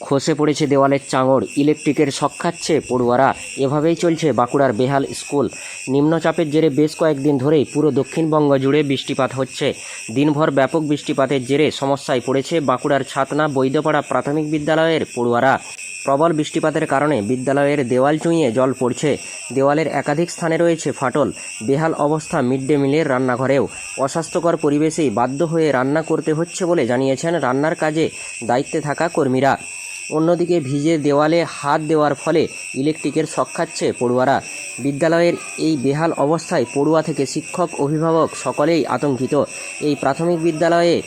খসে পড়েছে দেওয়ালের চাঙড়, ইলেকট্রিকের শখ খাচ্ছে পড়ুয়ারা। এভাবেই চলছে বাঁকুড়ার বেহাল স্কুল। নিম্নচাপের জেরে বেশ কয়েকদিন ধরেই পুরো দক্ষিণবঙ্গ জুড়ে বৃষ্টিপাত হচ্ছে। দিনভর ব্যাপক বৃষ্টিপাতের জেরে সমস্যায় পড়েছে বাঁকুড়ার ছাতনা বৈদ্যপাড়া প্রাথমিক বিদ্যালয়ের পড়ুয়ারা। প্রবল বৃষ্টিপাতের কারণে বিদ্যালয়ের দেওয়াল চুঁইয়ে জল পড়ছে। দেওয়ালের একাধিক স্থানে রয়েছে ফাটল। বেহাল অবস্থা মিড ডে মিলের রান্নাঘরেও। অস্বাস্থ্যকর পরিবেশেই বাধ্য হয়ে রান্না করতে হচ্ছে বলে জানিয়েছেন রান্নার কাজে দায়িত্বে থাকা কর্মীরা। অন্যদিকে ভিজে দেওয়ালে হাত দেওয়ার ফলে ইলেকট্রিকের শক খাচ্ছে পড়ুয়ারা। বিদ্যালয়ের এই বেহাল অবস্থায় পড়ুয়া থেকে শিক্ষক, অভিভাবক সকলেই আতঙ্কিত। এই প্রাথমিক বিদ্যালয়ে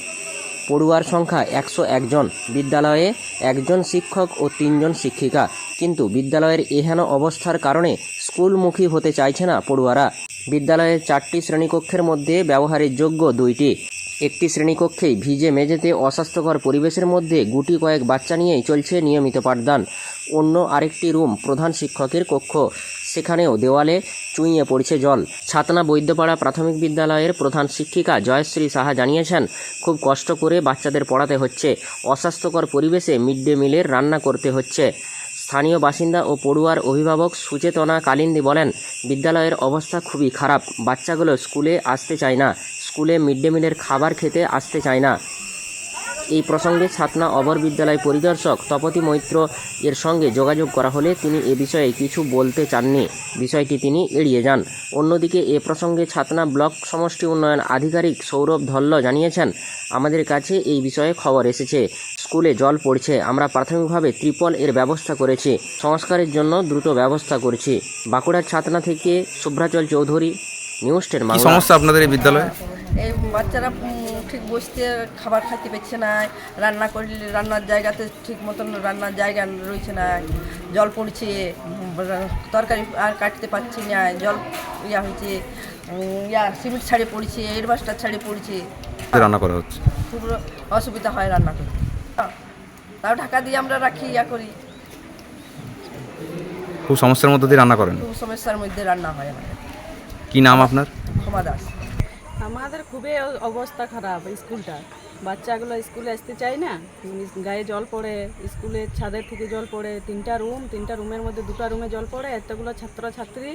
পড়ুয়ার সংখ্যা একশো একজন বিদ্যালয়ে একজন শিক্ষক ও তিনজন শিক্ষিকা। কিন্তু বিদ্যালয়ের এহেন অবস্থার কারণে স্কুলমুখী হতে চাইছে না পড়ুয়ারা। বিদ্যালয়ের চারটি শ্রেণীকক্ষের মধ্যে ব্যবহারের যোগ্য দুইটি। একটি শ্রেণীকক্ষেই ভিজে মেঝেতে অস্বাস্থ্যকর পরিবেশের মধ্যে গুটি কয়েক বাচ্চা নিয়েই চলছে নিয়মিত পাঠদান। অন্য আরেকটি রুম প্রধান শিক্ষকের কক্ষ। সেখানেও দেওয়ালে চুইয়ে পড়ছে জল। ছাতনা বৈদ্যপাড়া প্রাথমিক বিদ্যালয়ের প্রধান শিক্ষিকা জয়শ্রী সাহা জানিয়েছেন, খুব কষ্ট করে বাচ্চাদের পড়াতে হচ্ছে। অস্বাস্থ্যকর পরিবেশে মিড ডে মিলের রান্না করতে হচ্ছে। স্থানীয় বাসিন্দা ও পড়ুয়ার অভিভাবক সুচেতনা কালিন্দি বলেন, বিদ্যালয়ের অবস্থা খুবই খারাপ। বাচ্চাগুলো স্কুলে আসতে চায় না। স্কুলে মিড ডে মিলের খাবার খেতে আসতে চায় না। এই প্রসঙ্গে ছাতনা অবর বিদ্যালয় পরিদর্শক তপতি মৈত্র এর সঙ্গে যোগাযোগ করা হলে তিনি এ বিষয়ে কিছু বলতে চাননি। বিষয়টি তিনি এড়িয়ে যান। অন্যদিকে এ প্রসঙ্গে ছাতনা ব্লক সমষ্টি উন্নয়ন আধিকারিক সৌরভ ধল্ল জানিয়েছেন আমাদের কাছে এই বিষয়ে খবর এসেছে। স্কুলে জল পড়ছে। আমরা প্রাথমিকভাবে ত্রিপল এর ব্যবস্থা করেছি। সংস্কারের জন্য দ্রুত ব্যবস্থা করছি। বাঁকুড়ার ছাতনা থেকে শুভ্রাচল চৌধুরী নিউজ টেন সমস্যা আপনাদের এই বিদ্যালয়ে? এই বাচ্চারা ঠিক বসতে খাবার খাইতে পারছে না রান্না করলে রান্নার জায়গাতে ঠিক মতন রান্নার জায়গা রয়েছে না জল পড়ছে তরকারি আর কাটতে পারছি না জল ইয়া হয়েছে ইয়া সিমেন্ট ছাড়ে পড়ছে এডবাস্টার ছাড়ে পড়ছে। রান্না করা হচ্ছে? খুব অসুবিধা হয় রান্না করতে। তাও ঢাকা দিয়ে আমরা রাখি ইয়া করি। খুব সমস্যার মধ্যে দিয়ে রান্না করেন? খুব সমস্যার মধ্যে রান্না হয় আমাদের। কি নাম আপনার? ক্ষমা দাস। আমাদের খুবই অবস্থা খারাপ স্কুলটা। বাচ্চাগুলো স্কুলে আসতে চায় না। গায়ে জল পড়ে, স্কুলের ছাদের থেকে জল পড়ে, তিনটা রুম, তিনটা রুমের মধ্যে দুটো রুমে জল পড়ে, এতগুলো ছাত্রছাত্রী,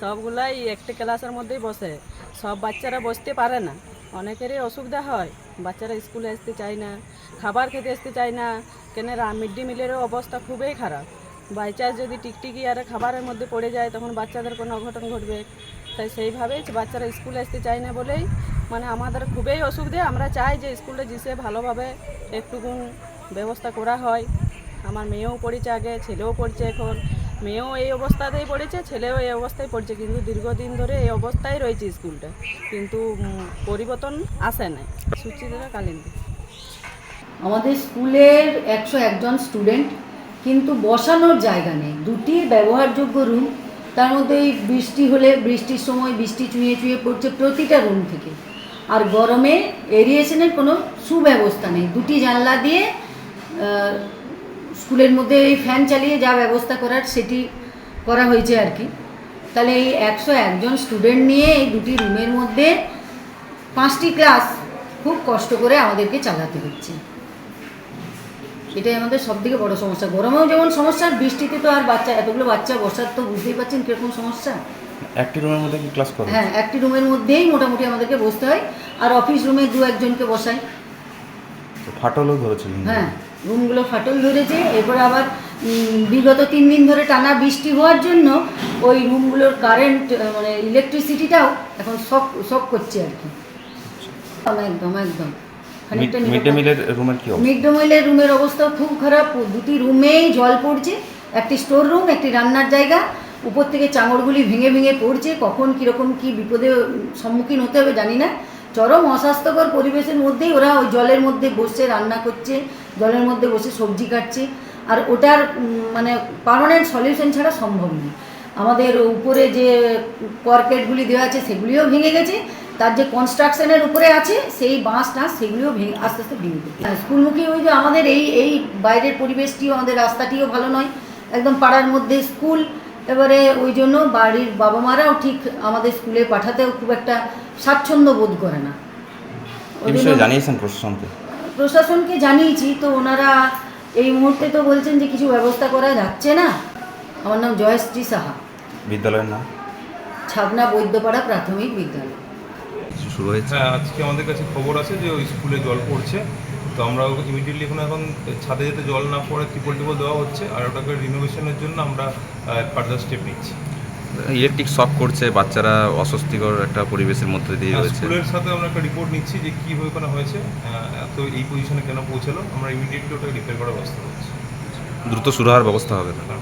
সবগুলাই একটা ক্লাসের মধ্যেই বসে। সব বাচ্চারা বসতে পারে না। অনেকেরই অসুবিধা হয়। বাচ্চারা স্কুলে আসতে চায় না, খাবার খেতে আসতে চায় না। কেন মিড ডে মিলেরও অবস্থা খুবই খারাপ। বাই চান্স যদি টিকটিকি আর খাবারের মধ্যে পড়ে যায়, তখন বাচ্চাদের কোনো অঘটন ঘটবে। তাই সেইভাবেই বাচ্চারা স্কুলে আসতে চায় না বলেই মানে আমাদের খুবই অসুবিধে। আমরা চাই যে স্কুলটা জিসে ভালোভাবে একটুকুন ব্যবস্থা করা হয়। আমার মেয়েও পড়েছে আগে, ছেলেও পড়ছে এখন। মেয়েও এই অবস্থাতেই পড়েছে, ছেলেও এই অবস্থায় পড়ছে, কিন্তু দীর্ঘদিন ধরে এই অবস্থায় রয়েছে স্কুলটা। কিন্তু পরিবর্তন আসে না সুচিত্রা কালিন্দী। আমাদের স্কুলের একশো একজন স্টুডেন্ট, কিন্তু বসানোর জায়গা নেই। দুটির ব্যবহারযোগ্য রুম তার মধ্যে এই বৃষ্টি হলে বৃষ্টির সময় বৃষ্টি চুঁয়ে চুঁয়ে পড়ছে প্রতিটা রুম থেকে। আর গরমে এরিয়েশনের কোনো সুব্যবস্থা নেই। দুটি জানলা দিয়ে স্কুলের মধ্যে এই ফ্যান চালিয়ে যা ব্যবস্থা করার সেটি করা হয়েছে আর কি। তাহলে এই একশো একজন স্টুডেন্ট নিয়ে এই দুটি রুমের মধ্যে পাঁচটি ক্লাস খুব কষ্ট করে আমাদেরকে চালাতে হচ্ছে। এটাই আমাদের সব থেকে বড় সমস্যা। গরমেও যেমন সমস্যা বৃষ্টিতে তো আর বাচ্চা এতগুলো বাচ্চা বসার তো বুঝতেই পারছেন কীরকম সমস্যা। একটি রুমের মধ্যে কি ক্লাস করেন? হ্যাঁ একটি রুমের মধ্যেই মোটামুটি আমাদেরকে বসতে হয় আর অফিস রুমে দু একজনকে বসাই। ফাটলও ধরেছে হ্যাঁ রুমগুলো ফাটল ধরেছে এরপর আবার বিগত তিন দিন ধরে টানা বৃষ্টি হওয়ার জন্য ওই রুমগুলোর কারেন্ট মানে ইলেকট্রিসিটিটাও এখন শক শক করছে আর কি। একদম একদম খানিকটা মিড ডে মিলের রুমের কি অবস্থা? মিড ডে মিলের রুমের অবস্থা খুব খারাপ। দুটি রুমেই জল পড়ছে। একটি স্টোর রুম একটি রান্নার জায়গা। উপর থেকে চাঙড়গুলি ভেঙে ভেঙে পড়ছে। কখন কীরকম কী বিপদে সম্মুখীন হতে হবে জানি না। চরম অস্বাস্থ্যকর পরিবেশের মধ্যেই ওরা ওই জলের মধ্যে বসে রান্না করছে। জলের মধ্যে বসে সবজি কাটছে। আর ওটার মানে পার্মানেন্ট সলিউশন ছাড়া সম্ভব নয়। আমাদের উপরে যে কর্কেটগুলি দেওয়া আছে সেগুলিও ভেঙে গেছে। তার যে কনস্ট্রাকশনের উপরে আছে সেই বাঁশ টাঁশ সেগুলিও ভেঙে আস্তে আস্তে ভেঙে হ্যাঁ, স্কুলমুখী ওই যে আমাদের এই এই বাইরের পরিবেশটিও আমাদের রাস্তাটিও ভালো নয়। একদম পাড়ার মধ্যে স্কুল এবারে ওই জন্য বাড়ির বাবা মারাও ঠিক আমাদের স্কুলে পাঠাতেও খুব একটা স্বাচ্ছন্দ্য বোধ করে না। জানিয়েছেন প্রশাসনকে? প্রশাসনকে জানিয়েছি তো ওনারা এই মুহূর্তে তো বলছেন যে কিছু ব্যবস্থা করা যাচ্ছে না। আমার নাম জয়শ্রী সাহা। বিদ্যালয়ের নাম? ছাবনা বৈদ্যপাড়া প্রাথমিক বিদ্যালয়। কিছু শুরু হয়েছে? হ্যাঁ আজকে আমাদের কাছে খবর আছে যে ওই স্কুলে জল পড়ছে। তো আমরা ইমিডিয়েটলি এখন এখন ছাদে যাতে জল না পড়ে ত্রিপল টিপল দেওয়া হচ্ছে আর ওটাকে রিনোভেশনের জন্য আমরা ফার্দার স্টেপ নিচ্ছি। ইলেকট্রিক শক করছে বাচ্চারা অস্বস্তিকর একটা পরিবেশের মধ্যে দিয়ে আর রয়েছে। স্কুলের সাথে আমরা একটা রিপোর্ট নিচ্ছি যে কী হয়ে ওখানে হয়েছে আহ, তো এই পজিশনে কেন পৌঁছালো আমরা ইমিডিয়েটলি ওটাকে রিপেয়ার করার ব্যবস্থা করছি। দ্রুত শুরু হওয়ার ব্যবস্থা হবে হ্যাঁ।